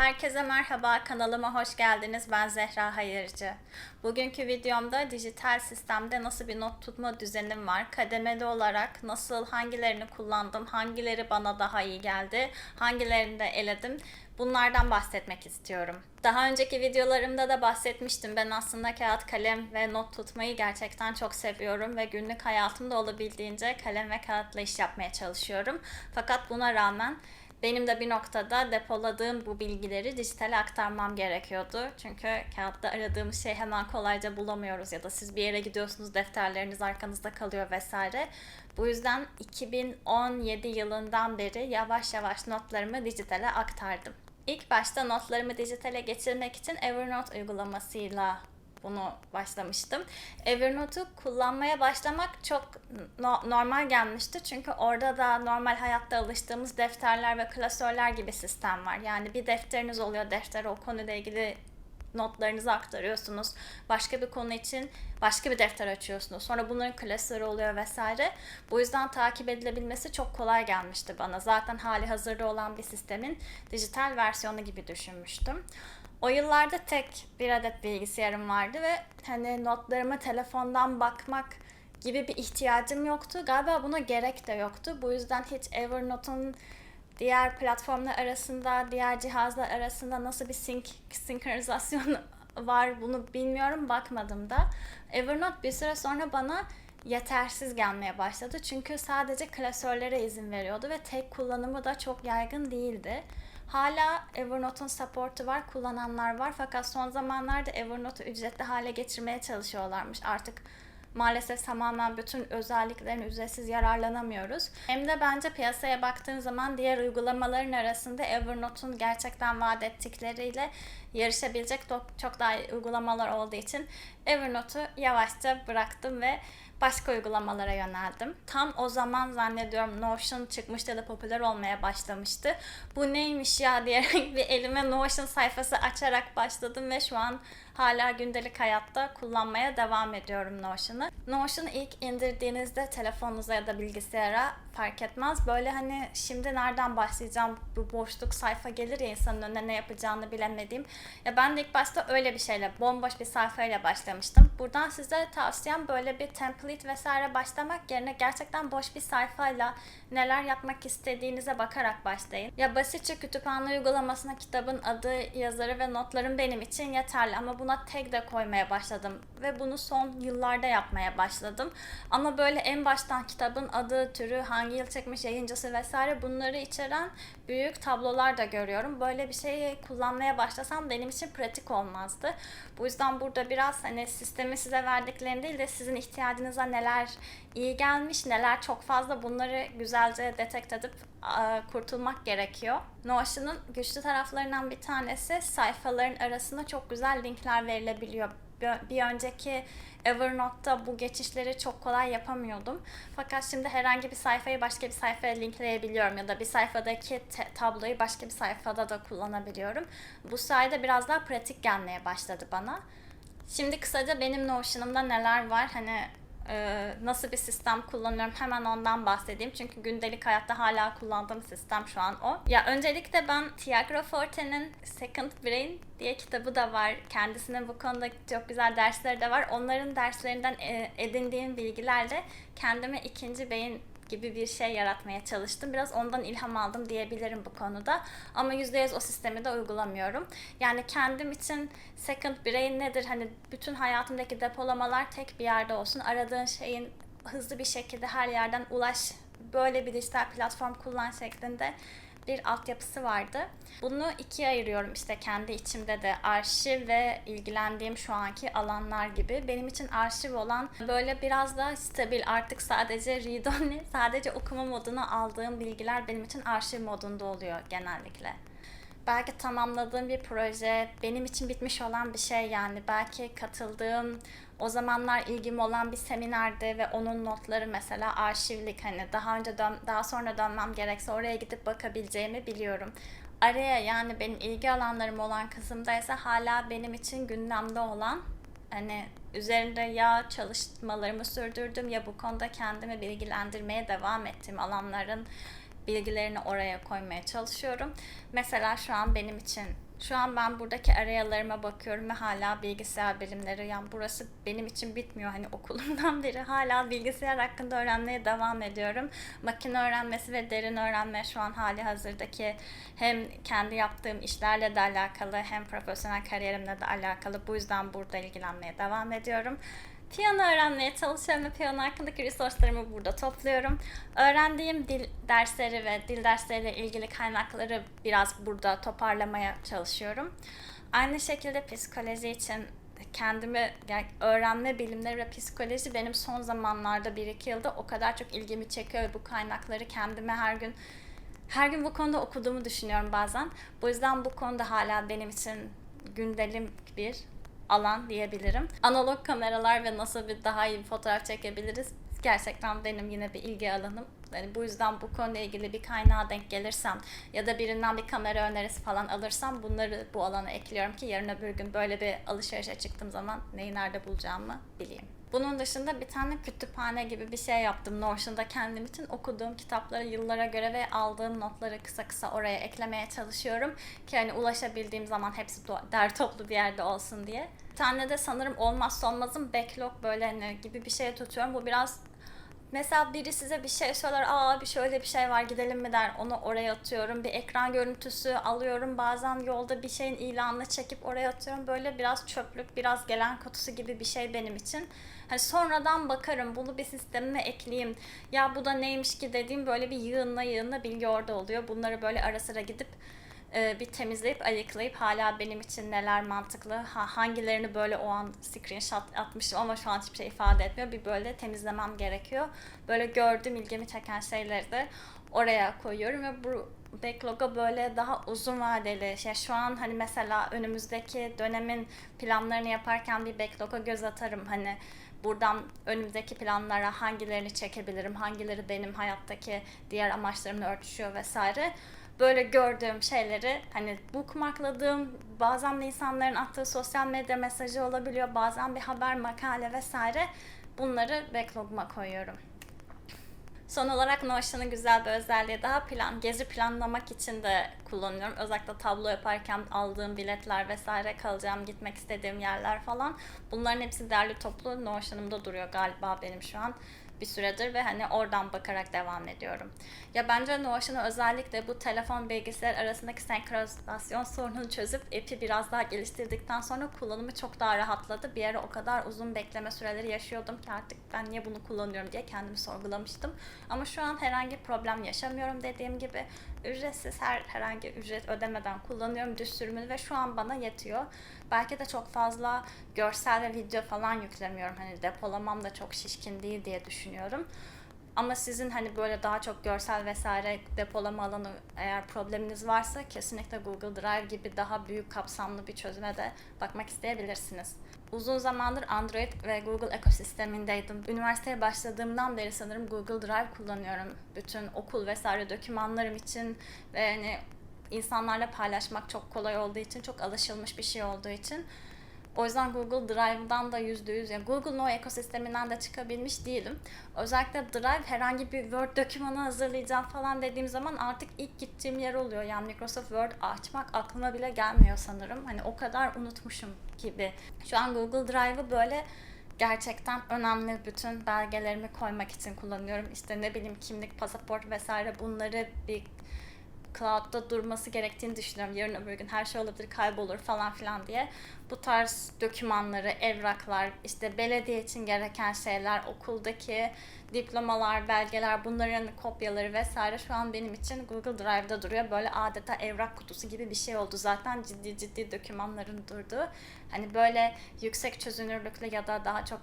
Herkese merhaba, kanalıma hoş geldiniz. Ben Zehra Hayırcı. Bugünkü videomda dijital sistemde nasıl bir not tutma düzenim var, kademeli olarak nasıl hangilerini kullandım, hangileri bana daha iyi geldi, hangilerini de eledim, bunlardan bahsetmek istiyorum. Daha önceki videolarımda da bahsetmiştim. Ben aslında kağıt, kalem ve not tutmayı gerçekten çok seviyorum ve günlük hayatımda olabildiğince kalem ve kağıtla iş yapmaya çalışıyorum. Fakat buna rağmen benim de bir noktada depoladığım bu bilgileri dijitale aktarmam gerekiyordu. Çünkü kağıtta aradığımız şey hemen kolayca bulamıyoruz ya da siz bir yere gidiyorsunuz defterleriniz arkanızda kalıyor vesaire. Bu yüzden 2017 yılından beri yavaş yavaş notlarımı dijitale aktardım. İlk başta notlarımı dijitale geçirmek için Evernote uygulamasıyla bunu başlamıştım. Evernote'u kullanmaya başlamak çok no- normal gelmişti. Çünkü orada da normal hayatta alıştığımız defterler ve klasörler gibi sistem var. Yani bir defteriniz oluyor. Deftere o konuyla ilgili notlarınızı aktarıyorsunuz. Başka bir konu için başka bir defter açıyorsunuz. Sonra bunların klasörü oluyor vesaire. Bu yüzden takip edilebilmesi çok kolay gelmişti bana. Zaten hali hazırda olan bir sistemin dijital versiyonu gibi düşünmüştüm. O yıllarda tek bir adet bilgisayarım vardı ve hani notlarıma telefondan bakmak gibi bir ihtiyacım yoktu. Galiba buna gerek de yoktu. Bu yüzden hiç Evernote'un diğer platformlar arasında, diğer cihazlar arasında nasıl bir sync, senkronizasyon var bunu bilmiyorum. Bakmadım da. Evernote bir süre sonra bana yetersiz gelmeye başladı. Çünkü sadece klasörlere izin veriyordu ve tek kullanımı da çok yaygın değildi. Hala Evernote'un support'u var, kullananlar var. Fakat son zamanlarda Evernote'u ücretli hale getirmeye çalışıyorlarmış. Artık maalesef tamamen bütün özelliklerini ücretsiz yararlanamıyoruz. Hem de bence piyasaya baktığın zaman diğer uygulamaların arasında Evernote'un gerçekten vaat ettikleriyle yarışabilecek çok daha iyi uygulamalar olduğu için Evernote'u yavaşça bıraktım ve başka uygulamalara yöneldim. Tam o zaman zannediyorum Notion çıkmıştı ya da popüler olmaya başlamıştı. Bu neymiş ya diyerek bir elime Notion sayfası açarak başladım ve şu an hala gündelik hayatta kullanmaya devam ediyorum Notion'ı. Notion'u ilk indirdiğinizde telefonunuza ya da bilgisayara fark etmez. Böyle hani şimdi nereden başlayacağım bu boşluk sayfa gelir ya insanın önüne ne yapacağını bilemediğim. Ya ben de ilk başta öyle bir şeyle bomboş bir sayfayla başlamıştım. Buradan size tavsiyem böyle bir template vesaire başlamak yerine gerçekten boş bir sayfayla neler yapmak istediğinize bakarak başlayın. Ya basitçe kütüphane uygulamasına kitabın adı, yazarı ve notlarım benim için yeterli ama buna tag de koymaya başladım ve bunu son yıllarda yapmaya başladım. Ama böyle en baştan kitabın adı, türü, hangi yıl çekmiş, yayıncısı vesaire bunları içeren büyük tablolar da görüyorum. Böyle bir şeyi kullanmaya başlasam benim için pratik olmazdı. Bu yüzden burada biraz hani sistemi size verdiklerini değil de sizin ihtiyacınıza neler iyi gelmiş, neler çok fazla bunları güzelce detek edip kurtulmak gerekiyor. Notion'un güçlü taraflarından bir tanesi sayfaların arasında çok güzel linkler verilebiliyor. Bir önceki Evernote'da bu geçişleri çok kolay yapamıyordum. Fakat şimdi herhangi bir sayfayı başka bir sayfaya linkleyebiliyorum ya da bir sayfadaki tabloyu başka bir sayfada da kullanabiliyorum. Bu sayede biraz daha pratik gelmeye başladı bana. Şimdi kısaca benim Notion'ımda neler var hani nasıl bir sistem kullanıyorum hemen ondan bahsedeyim. Çünkü gündelik hayatta hala kullandığım sistem şu an o. Ya öncelikle ben Tiago Forte'nin Second Brain diye kitabı da var. Kendisinin bu konuda çok güzel dersleri de var. Onların derslerinden e, edindiğim bilgilerle kendime ikinci beyin gibi bir şey yaratmaya çalıştım. Biraz ondan ilham aldım diyebilirim bu konuda. Ama %100 o sistemi de uygulamıyorum. Yani kendim için second brain nedir? Hani bütün hayatımdaki depolamalar tek bir yerde olsun. Aradığın şeyin hızlı bir şekilde her yerden ulaş böyle bir dijital platform kullan şeklinde bir altyapısı vardı. Bunu ikiye ayırıyorum işte kendi içimde de arşiv ve ilgilendiğim şu anki alanlar gibi. Benim için arşiv olan böyle biraz daha stabil artık sadece read only, sadece okuma moduna aldığım bilgiler benim için arşiv modunda oluyor genellikle belki tamamladığım bir proje, benim için bitmiş olan bir şey yani belki katıldığım o zamanlar ilgim olan bir seminerde ve onun notları mesela arşivlik hani daha önce dön, daha sonra dönmem gerekse oraya gidip bakabileceğimi biliyorum. Araya yani benim ilgi alanlarım olan kısımdaysa hala benim için gündemde olan hani üzerinde ya çalışmalarımı sürdürdüm ya bu konuda kendimi bilgilendirmeye devam ettiğim alanların bilgilerini oraya koymaya çalışıyorum. Mesela şu an benim için Şu an ben buradaki arayalarıma bakıyorum ve hala bilgisayar bilimleri yani burası benim için bitmiyor hani okulumdan beri hala bilgisayar hakkında öğrenmeye devam ediyorum. Makine öğrenmesi ve derin öğrenme şu an hali hazırdaki hem kendi yaptığım işlerle de alakalı hem profesyonel kariyerimle de alakalı. Bu yüzden burada ilgilenmeye devam ediyorum. Piyano öğrenmeye çalışıyorum ve piyano hakkındaki resourcelarımı burada topluyorum. Öğrendiğim dil dersleri ve dil dersleriyle ilgili kaynakları biraz burada toparlamaya çalışıyorum. Aynı şekilde psikoloji için kendimi yani öğrenme bilimleri ve psikoloji benim son zamanlarda 1-2 yılda o kadar çok ilgimi çekiyor bu kaynakları kendime her gün her gün bu konuda okuduğumu düşünüyorum bazen. Bu yüzden bu konuda hala benim için gündelik bir alan diyebilirim. Analog kameralar ve nasıl bir daha iyi bir fotoğraf çekebiliriz gerçekten benim yine bir ilgi alanım. Yani bu yüzden bu konuyla ilgili bir kaynağa denk gelirsem ya da birinden bir kamera önerisi falan alırsam bunları bu alana ekliyorum ki yarın öbür gün böyle bir alışverişe çıktığım zaman neyi nerede bulacağımı bileyim. Bunun dışında bir tane kütüphane gibi bir şey yaptım Notion'da kendim için. Okuduğum kitapları yıllara göre ve aldığım notları kısa kısa oraya eklemeye çalışıyorum. Ki hani ulaşabildiğim zaman hepsi der toplu bir yerde olsun diye. Tane de sanırım olmazsa olmazım backlog böyle hani gibi bir şey tutuyorum. Bu biraz Mesela biri size bir şey söyler, aa bir şöyle bir şey var gidelim mi der, onu oraya atıyorum. Bir ekran görüntüsü alıyorum, bazen yolda bir şeyin ilanını çekip oraya atıyorum. Böyle biraz çöplük, biraz gelen kutusu gibi bir şey benim için. Hani sonradan bakarım, bunu bir sistemime ekleyeyim. Ya bu da neymiş ki dediğim böyle bir yığınla yığınla bilgi orada oluyor. Bunları böyle ara sıra gidip bir temizleyip ayıklayıp hala benim için neler mantıklı, ha, hangilerini böyle o an screenshot atmışım ama şu an hiçbir şey ifade etmiyor. Bir böyle temizlemem gerekiyor. Böyle gördüğüm ilgimi çeken şeyleri de oraya koyuyorum ve bu backlog'a böyle daha uzun vadeli şey şu an hani mesela önümüzdeki dönemin planlarını yaparken bir backlog'a göz atarım hani buradan önümüzdeki planlara hangilerini çekebilirim hangileri benim hayattaki diğer amaçlarımla örtüşüyor vesaire böyle gördüğüm şeyleri hani bookmarkladığım bazen de insanların attığı sosyal medya mesajı olabiliyor bazen bir haber makale vesaire bunları backlog'uma koyuyorum. Son olarak Notion'ın güzel bir özelliği daha plan, gezi planlamak için de kullanıyorum. Özellikle tablo yaparken aldığım biletler vesaire kalacağım, gitmek istediğim yerler falan. Bunların hepsi değerli toplu Notion'ımda duruyor galiba benim şu an bir süredir ve hani oradan bakarak devam ediyorum. Ya bence Notion'u özellikle bu telefon bilgisayar arasındaki senkronizasyon sorununu çözüp app'i biraz daha geliştirdikten sonra kullanımı çok daha rahatladı. Bir ara o kadar uzun bekleme süreleri yaşıyordum ki artık ben niye bunu kullanıyorum diye kendimi sorgulamıştım. Ama şu an herhangi problem yaşamıyorum dediğim gibi ücretsiz her herhangi ücret ödemeden kullanıyorum düz ve şu an bana yetiyor. Belki de çok fazla görsel ve video falan yüklemiyorum. Hani depolamam da çok şişkin değil diye düşünüyorum. Ama sizin hani böyle daha çok görsel vesaire depolama alanı eğer probleminiz varsa kesinlikle Google Drive gibi daha büyük kapsamlı bir çözüme de bakmak isteyebilirsiniz. Uzun zamandır Android ve Google ekosistemindeydim. Üniversiteye başladığımdan beri sanırım Google Drive kullanıyorum. Bütün okul vesaire dokümanlarım için ve hani insanlarla paylaşmak çok kolay olduğu için, çok alışılmış bir şey olduğu için. O yüzden Google Drive'dan da %100 yani Google No ekosisteminden de çıkabilmiş değilim. Özellikle Drive herhangi bir Word dokümanı hazırlayacağım falan dediğim zaman artık ilk gittiğim yer oluyor. Yani Microsoft Word açmak aklıma bile gelmiyor sanırım. Hani o kadar unutmuşum gibi. Şu an Google Drive'ı böyle gerçekten önemli bütün belgelerimi koymak için kullanıyorum. İşte ne bileyim kimlik, pasaport vesaire bunları bir cloud'da durması gerektiğini düşünüyorum. Yarın öbür gün her şey olabilir, kaybolur falan filan diye. Bu tarz dokümanları, evraklar, işte belediye için gereken şeyler, okuldaki diplomalar, belgeler, bunların kopyaları vesaire şu an benim için Google Drive'da duruyor. Böyle adeta evrak kutusu gibi bir şey oldu. Zaten ciddi ciddi dokümanların durduğu. Hani böyle yüksek çözünürlüklü ya da daha çok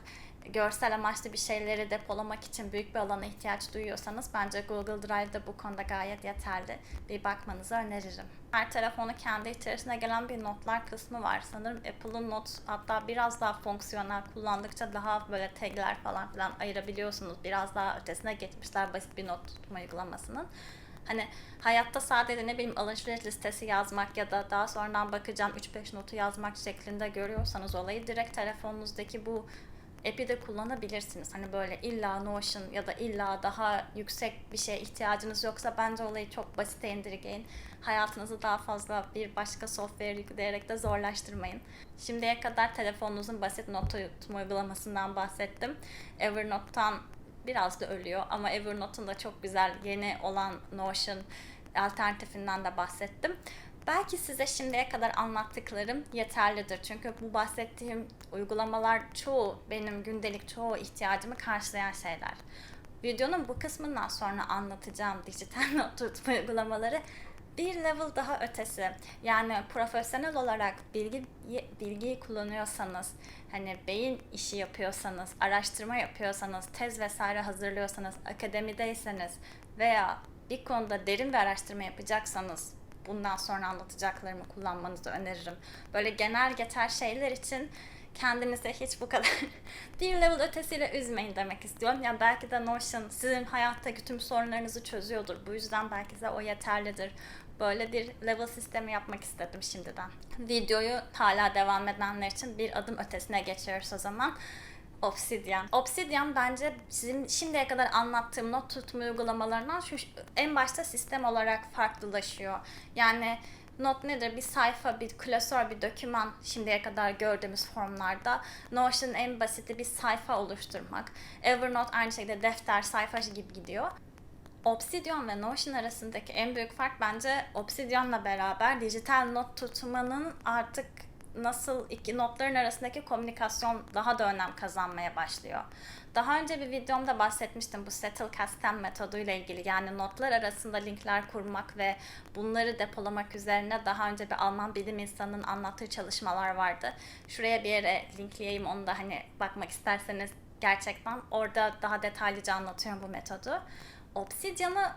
görsel amaçlı bir şeyleri depolamak için büyük bir alana ihtiyaç duyuyorsanız bence Google Drive'da bu konuda gayet yeterli. Bir bakmanızı öneririm. Her telefonu kendi içerisine gelen bir notlar kısmı var. Sanırım Apple'ın not hatta biraz daha fonksiyonel kullandıkça daha böyle tagler falan filan ayırabiliyorsunuz. Biraz daha ötesine geçmişler basit bir not tutma uygulamasının. Hani hayatta sadece ne bileyim alışveriş listesi yazmak ya da daha sonradan bakacağım 3-5 notu yazmak şeklinde görüyorsanız olayı direkt telefonunuzdaki bu app'i de kullanabilirsiniz. Hani böyle illa Notion ya da illa daha yüksek bir şeye ihtiyacınız yoksa bence olayı çok basite indirgeyin. Hayatınızı daha fazla bir başka software yükleyerek de zorlaştırmayın. Şimdiye kadar telefonunuzun basit not tutma uygulamasından bahsettim. Evernote'tan biraz da ölüyor ama Evernote'un da çok güzel yeni olan Notion alternatifinden de bahsettim. Belki size şimdiye kadar anlattıklarım yeterlidir. Çünkü bu bahsettiğim uygulamalar çoğu benim gündelik çoğu ihtiyacımı karşılayan şeyler. Videonun bu kısmından sonra anlatacağım dijital not tutma uygulamaları bir level daha ötesi. Yani profesyonel olarak bilgi bilgiyi kullanıyorsanız, hani beyin işi yapıyorsanız, araştırma yapıyorsanız, tez vesaire hazırlıyorsanız, akademideyseniz veya bir konuda derin bir araştırma yapacaksanız bundan sonra anlatacaklarımı kullanmanızı öneririm. Böyle genel geçer şeyler için kendinize hiç bu kadar bir level ötesiyle üzmeyin demek istiyorum. Yani belki de Notion sizin hayattaki tüm sorunlarınızı çözüyordur. Bu yüzden belki de o yeterlidir. Böyle bir level sistemi yapmak istedim şimdiden. Videoyu hala devam edenler için bir adım ötesine geçiyoruz o zaman. Obsidian. Obsidian bence sizin şimdiye kadar anlattığım not tutma uygulamalarından şu en başta sistem olarak farklılaşıyor. Yani Not nedir? Bir sayfa, bir klasör, bir doküman şimdiye kadar gördüğümüz formlarda. Notion en basiti bir sayfa oluşturmak. Evernote aynı şekilde defter, sayfa gibi gidiyor. Obsidian ve Notion arasındaki en büyük fark bence Obsidian'la beraber dijital not tutmanın artık nasıl iki notların arasındaki komünikasyon daha da önem kazanmaya başlıyor. Daha önce bir videomda bahsetmiştim bu Settle Custom metoduyla ilgili. Yani notlar arasında linkler kurmak ve bunları depolamak üzerine daha önce bir Alman bilim insanının anlattığı çalışmalar vardı. Şuraya bir yere linkleyeyim onu da hani bakmak isterseniz gerçekten orada daha detaylıca anlatıyorum bu metodu. Obsidian'ı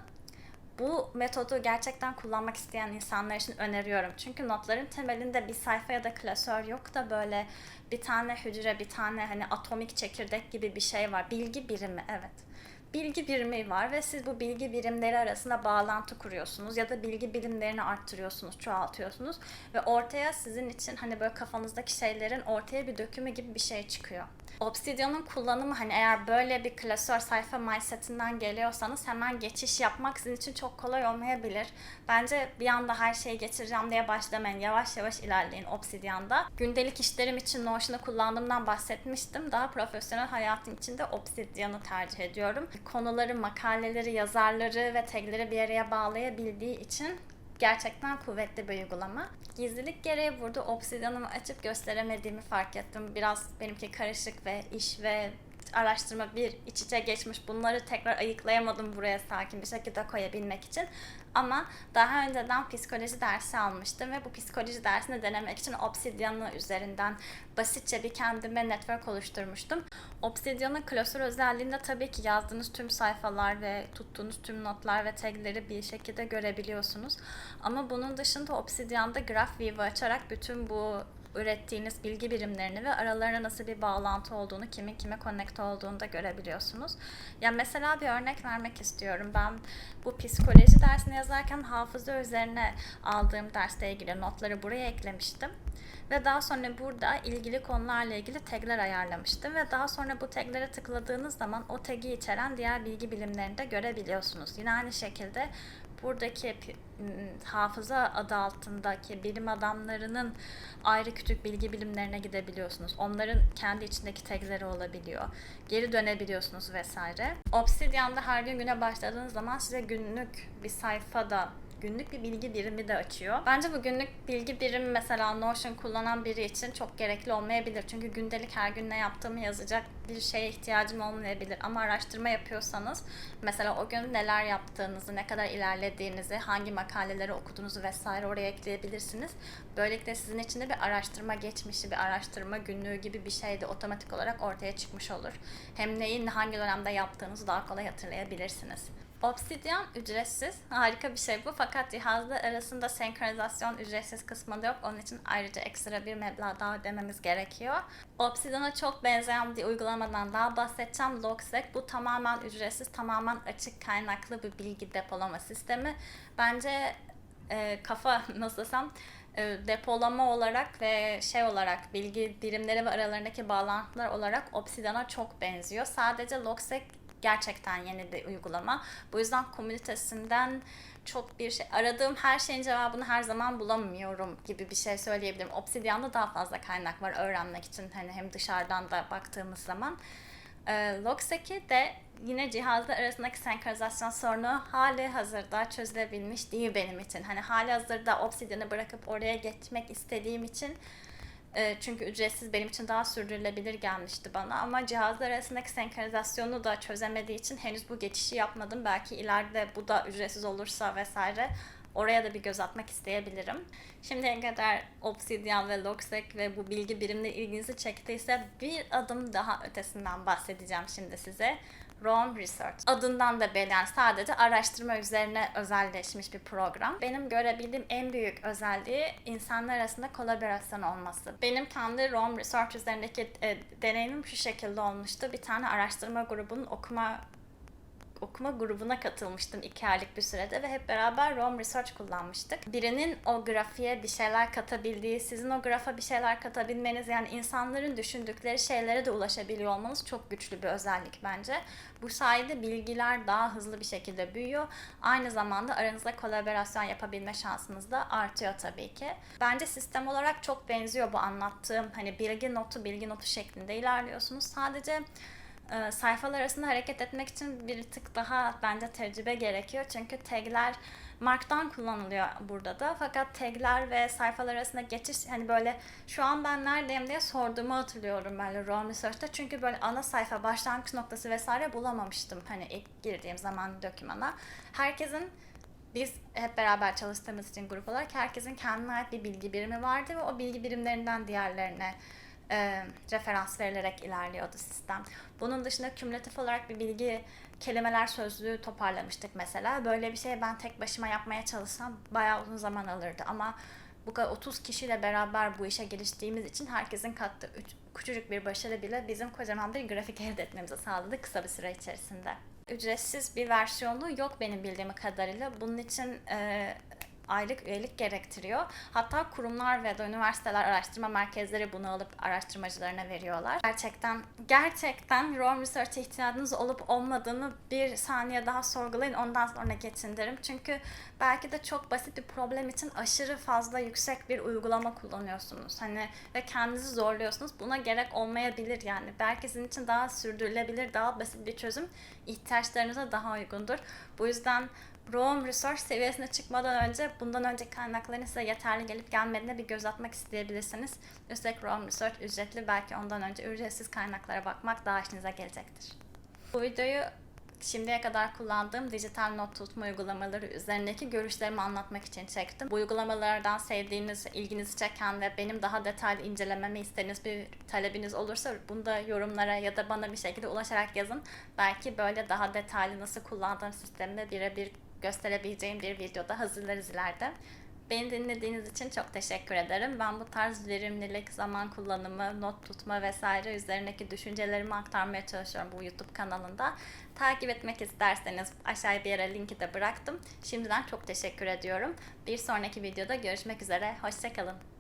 bu metodu gerçekten kullanmak isteyen insanlar için öneriyorum. Çünkü notların temelinde bir sayfa ya da klasör yok da böyle bir tane hücre, bir tane hani atomik çekirdek gibi bir şey var. Bilgi birimi, evet. Bilgi birimi var ve siz bu bilgi birimleri arasında bağlantı kuruyorsunuz ya da bilgi birimlerini arttırıyorsunuz, çoğaltıyorsunuz ve ortaya sizin için hani böyle kafanızdaki şeylerin ortaya bir dökümü gibi bir şey çıkıyor. Obsidian'ın kullanımı hani eğer böyle bir klasör sayfa mindsetinden geliyorsanız hemen geçiş yapmak sizin için çok kolay olmayabilir. Bence bir anda her şeyi getireceğim diye başlamayın. Yavaş yavaş ilerleyin Obsidian'da. Gündelik işlerim için Notion'u kullandığımdan bahsetmiştim. Daha profesyonel hayatım için de Obsidian'ı tercih ediyorum. Konuları, makaleleri, yazarları ve tagleri bir araya bağlayabildiği için gerçekten kuvvetli bir uygulama. Gizlilik gereği burada Obsidian'ımı açıp gösteremediğimi fark ettim. Biraz benimki karışık ve iş ve araştırma bir iç içe geçmiş. Bunları tekrar ayıklayamadım buraya sakin bir şekilde koyabilmek için. Ama daha önceden psikoloji dersi almıştım ve bu psikoloji dersini denemek için Obsidian'ı üzerinden basitçe bir kendime network oluşturmuştum. Obsidian'ın klasör özelliğinde tabii ki yazdığınız tüm sayfalar ve tuttuğunuz tüm notlar ve tagleri bir şekilde görebiliyorsunuz. Ama bunun dışında Obsidian'da Graph View'u açarak bütün bu ürettiğiniz bilgi birimlerini ve aralarına nasıl bir bağlantı olduğunu, kimin kime connect olduğunu da görebiliyorsunuz. Ya mesela bir örnek vermek istiyorum. Ben bu psikoloji dersini yazarken hafıza üzerine aldığım dersle ilgili notları buraya eklemiştim. Ve daha sonra burada ilgili konularla ilgili tagler ayarlamıştım. Ve daha sonra bu taglere tıkladığınız zaman o tagi içeren diğer bilgi bilimlerini de görebiliyorsunuz. Yine aynı şekilde buradaki hafıza adı altındaki bilim adamlarının ayrı küçük bilgi bilimlerine gidebiliyorsunuz. Onların kendi içindeki tagleri olabiliyor. Geri dönebiliyorsunuz vesaire. Obsidian'da her gün güne başladığınız zaman size günlük bir sayfada günlük bir bilgi birimi de açıyor. Bence bu günlük bilgi birimi mesela Notion kullanan biri için çok gerekli olmayabilir. Çünkü gündelik her gün ne yaptığımı yazacak bir şeye ihtiyacım olmayabilir. Ama araştırma yapıyorsanız mesela o gün neler yaptığınızı, ne kadar ilerlediğinizi, hangi makaleleri okuduğunuzu vesaire oraya ekleyebilirsiniz. Böylelikle sizin için de bir araştırma geçmişi, bir araştırma günlüğü gibi bir şey de otomatik olarak ortaya çıkmış olur. Hem neyi hangi dönemde yaptığınızı daha kolay hatırlayabilirsiniz. Obsidian ücretsiz. Harika bir şey bu. Fakat cihazlar arasında senkronizasyon ücretsiz kısmı yok. Onun için ayrıca ekstra bir meblağ daha ödememiz gerekiyor. Obsidian'a çok benzeyen bir uygulamadan daha bahsedeceğim. Logseq. Bu tamamen ücretsiz, tamamen açık kaynaklı bir bilgi depolama sistemi. Bence e, kafa nasıl desem e, depolama olarak ve şey olarak bilgi birimleri ve aralarındaki bağlantılar olarak Obsidian'a çok benziyor. Sadece Logseq gerçekten yeni bir uygulama. Bu yüzden komünitesinden çok bir şey aradığım her şeyin cevabını her zaman bulamıyorum gibi bir şey söyleyebilirim. Obsidian'da daha fazla kaynak var öğrenmek için hani hem dışarıdan da baktığımız zaman. E, Logseq'i de yine cihazlar arasındaki senkronizasyon sorunu hali hazırda çözülebilmiş değil benim için. Hani hali hazırda Obsidian'ı bırakıp oraya geçmek istediğim için e, çünkü ücretsiz benim için daha sürdürülebilir gelmişti bana ama cihazlar arasındaki senkronizasyonu da çözemediği için henüz bu geçişi yapmadım. Belki ileride bu da ücretsiz olursa vesaire oraya da bir göz atmak isteyebilirim. Şimdiye kadar Obsidian ve Logseq ve bu bilgi birimleri ilginizi çektiyse bir adım daha ötesinden bahsedeceğim şimdi size. Roam Research. Adından da belli yani sadece araştırma üzerine özelleşmiş bir program. Benim görebildiğim en büyük özelliği insanlar arasında kolaborasyon olması. Benim kendi Roam Research üzerindeki e, deneyimim şu şekilde olmuştu. Bir tane araştırma grubunun okuma okuma grubuna katılmıştım iki aylık bir sürede ve hep beraber Rome Research kullanmıştık. Birinin o grafiğe bir şeyler katabildiği, sizin o grafa bir şeyler katabilmeniz yani insanların düşündükleri şeylere de ulaşabiliyor olmanız çok güçlü bir özellik bence. Bu sayede bilgiler daha hızlı bir şekilde büyüyor. Aynı zamanda aranızda kolaborasyon yapabilme şansınız da artıyor tabii ki. Bence sistem olarak çok benziyor bu anlattığım hani bilgi notu bilgi notu şeklinde ilerliyorsunuz. Sadece e, sayfalar arasında hareket etmek için bir tık daha bence tecrübe gerekiyor. Çünkü tagler Mark'tan kullanılıyor burada da. Fakat tagler ve sayfalar arasında geçiş hani böyle şu an ben neredeyim diye sorduğumu hatırlıyorum böyle Roam Research'ta. Çünkü böyle ana sayfa, başlangıç noktası vesaire bulamamıştım hani ilk girdiğim zaman dokümana. Herkesin biz hep beraber çalıştığımız için grup olarak herkesin kendine ait bir bilgi birimi vardı ve o bilgi birimlerinden diğerlerine e, referans verilerek ilerliyordu sistem. Bunun dışında kümülatif olarak bir bilgi kelimeler sözlüğü toparlamıştık mesela. Böyle bir şey ben tek başıma yapmaya çalışsam bayağı uzun zaman alırdı ama bu kadar 30 kişiyle beraber bu işe giriştiğimiz için herkesin kattığı üç, küçücük bir başarı bile bizim kocaman bir grafik elde etmemizi sağladı kısa bir süre içerisinde. Ücretsiz bir versiyonu yok benim bildiğim kadarıyla. Bunun için e, aylık üyelik gerektiriyor. Hatta kurumlar ve de üniversiteler, araştırma merkezleri bunu alıp araştırmacılarına veriyorlar. Gerçekten gerçekten Rome Research'e ihtiyacınız olup olmadığını bir saniye daha sorgulayın ondan sonra geçin derim. Çünkü belki de çok basit bir problem için aşırı fazla yüksek bir uygulama kullanıyorsunuz. Hani ve kendinizi zorluyorsunuz. Buna gerek olmayabilir yani. Belki sizin için daha sürdürülebilir, daha basit bir çözüm ihtiyaçlarınıza daha uygundur. Bu yüzden Roam Research seviyesine çıkmadan önce bundan önceki kaynakların size yeterli gelip gelmediğine bir göz atmak isteyebilirsiniz. Üstelik Roam Research ücretli belki ondan önce ücretsiz kaynaklara bakmak daha işinize gelecektir. Bu videoyu şimdiye kadar kullandığım dijital not tutma uygulamaları üzerindeki görüşlerimi anlatmak için çektim. Bu uygulamalardan sevdiğiniz, ilginizi çeken ve benim daha detaylı incelememi istediğiniz bir talebiniz olursa bunu da yorumlara ya da bana bir şekilde ulaşarak yazın. Belki böyle daha detaylı nasıl kullandığım sistemde birebir gösterebileceğim bir videoda hazırlarız ileride. Beni dinlediğiniz için çok teşekkür ederim. Ben bu tarz verimlilik, zaman kullanımı, not tutma vesaire üzerindeki düşüncelerimi aktarmaya çalışıyorum bu YouTube kanalında. Takip etmek isterseniz aşağıya bir yere linki de bıraktım. Şimdiden çok teşekkür ediyorum. Bir sonraki videoda görüşmek üzere. Hoşçakalın.